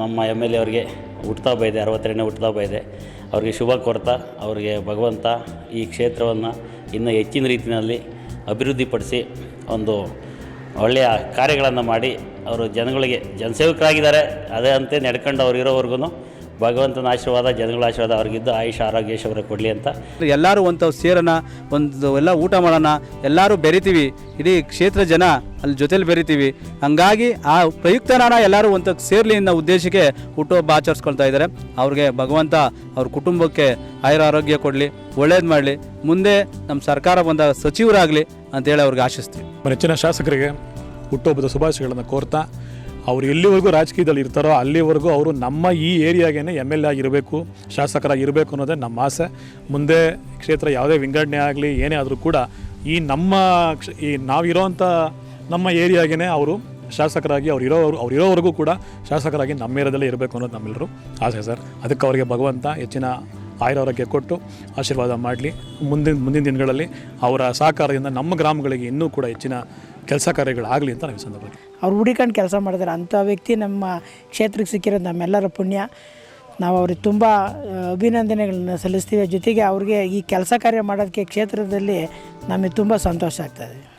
ನಮ್ಮ M L A ಅವರಿಗೆ ಬೈದೆ ಇದೆ ಅರವತ್ತೆರಡನೇ ಹುಟ್ಟುತ್ತಾ ಇದೆ ಅವರಿಗೆ ಶುಭ ಕೋರ್ತಾ, ಅವರಿಗೆ ಭಗವಂತ ಈ ಕ್ಷೇತ್ರವನ್ನು ಇನ್ನೂ ಹೆಚ್ಚಿನ ರೀತಿಯಲ್ಲಿ ಅಭಿವೃದ್ಧಿಪಡಿಸಿ ಒಂದು ಒಳ್ಳೆಯ ಕಾರ್ಯಗಳನ್ನು ಮಾಡಿ, ಅವರು ಜನಗಳಿಗೆ ಜನಸೇವಕರಾಗಿದ್ದಾರೆ. ಅದೇ ಅಂತೆ ನಡ್ಕೊಂಡು ಅವ್ರು ಇರೋವರೆಗೂ ಭಗವಂತನ ಆಶೀರ್ವಾದ ಜನಗಳ ಆಶೀರ್ವಾದ ಅವ್ರಿಗಿದ್ದು ಆಯುಷ ಆರೋಗ್ಯ ಐಶ್ವರ್ಯ ಕೊಡಲಿ ಅಂತ. ಎಲ್ಲರೂ ಒಂದು ಸೇರೋಣ ಒಂದು ಎಲ್ಲ ಊಟ ಮಾಡೋಣ ಎಲ್ಲರೂ ಬೆರಿತೀವಿ. ಇಡೀ ಕ್ಷೇತ್ರ ಜನ ಅಲ್ಲಿ ಜೊತೆಲಿ ಬೆರಿತೀವಿ. ಹಂಗಾಗಿ ಆ ಪ್ರಯುಕ್ತನಾನ ಎಲ್ಲರೂ ಒಂದು ಸೇರಲಿ ಅನ್ನೋ ಉದ್ದೇಶಕ್ಕೆ ಹುಟ್ಟುಹಬ್ಬ ಆಚರಿಸ್ಕೊಳ್ತಾ ಇದ್ದಾರೆ. ಅವ್ರಿಗೆ ಭಗವಂತ ಅವ್ರ ಕುಟುಂಬಕ್ಕೆ ಆಯುರ ಆರೋಗ್ಯ ಕೊಡಲಿ ಒಳ್ಳೇದು ಮಾಡಲಿ. ಮುಂದೆ ನಮ್ಮ ಸರ್ಕಾರ ಬಂದ ಸಚಿವರಾಗಲಿ ಅಂತೇಳಿ ಅವ್ರಿಗೆ ಆಶಿಸ್ತೀವಿ. ನೆಚ್ಚಿನ ಶಾಸಕರಿಗೆ ಹುಟ್ಟುಹಬ್ಬದ ಶುಭಾಶಯಗಳನ್ನು ಕೋರ್ತಾ ಅವ್ರು ಎಲ್ಲಿವರೆಗೂ ರಾಜಕೀಯದಲ್ಲಿ ಇರ್ತಾರೋ ಅಲ್ಲಿವರೆಗೂ ಅವರು ನಮ್ಮ ಈ ಏರಿಯಾಗೇನೆ ಎಂ ಎಲ್ ಎ ಆಗಿರಬೇಕು, ಶಾಸಕರಾಗಿರಬೇಕು ಅನ್ನೋದೇ ನಮ್ಮ ಆಸೆ. ಮುಂದೆ ಕ್ಷೇತ್ರ ಯಾವುದೇ ವಿಂಗಡಣೆ ಆಗಲಿ, ಏನೇ ಆದರೂ ಕೂಡ ಈ ನಮ್ಮ ಕ್ಷ- ಈ ನಾವಿರೋವಂಥ ನಮ್ಮ ಏರಿಯಾಗೇನೆ ಅವರು ಶಾಸಕರಾಗಿ, ಅವ್ರು ಇರೋವರು ಅವ್ರು ಇರೋವರೆಗೂ ಕೂಡ ಶಾಸಕರಾಗಿ ನಮ್ಮ ಏರಿಯಾದಲ್ಲೇ ಇರಬೇಕು ಅನ್ನೋದು ನಮ್ಮೆಲ್ಲರೂ ಆಸೆ ಸರ್. ಅದಕ್ಕೆ ಅವರಿಗೆ ಭಗವಂತ ಹೆಚ್ಚಿನ ಆಯುರಾರೋಗ್ಯ ಕೊಟ್ಟು ಆಶೀರ್ವಾದ ಮಾಡಲಿ. ಮುಂದಿನ ಮುಂದಿನ ದಿನಗಳಲ್ಲಿ ಅವರ ಸಹಕಾರದಿಂದ ನಮ್ಮ ಗ್ರಾಮಗಳಿಗೆ ಇನ್ನೂ ಕೂಡ ಹೆಚ್ಚಿನ ಕೆಲಸ ಕಾರ್ಯಗಳಾಗಲಿ ಅಂತ ನಾವು ಈ ಸಂದರ್ಭದಲ್ಲಿ. ಅವ್ರು ಹುಡಿಕೊಂಡು ಕೆಲಸ ಮಾಡಿದ್ದಾರೆ ಅಂಥ ವ್ಯಕ್ತಿ ನಮ್ಮ ಕ್ಷೇತ್ರಕ್ಕೆ ಸಿಕ್ಕಿರೋದು ನಮ್ಮೆಲ್ಲರ ಪುಣ್ಯ. ನಾವು ಅವ್ರಿಗೆ ತುಂಬ ಅಭಿನಂದನೆಗಳನ್ನ ಸಲ್ಲಿಸ್ತೀವಿ. ಜೊತೆಗೆ ಅವ್ರಿಗೆ ಈ ಕೆಲಸ ಕಾರ್ಯ ಮಾಡೋದಕ್ಕೆ ಕ್ಷೇತ್ರದಲ್ಲಿ ನಮಗೆ ತುಂಬ ಸಂತೋಷ ಆಗ್ತದೆ.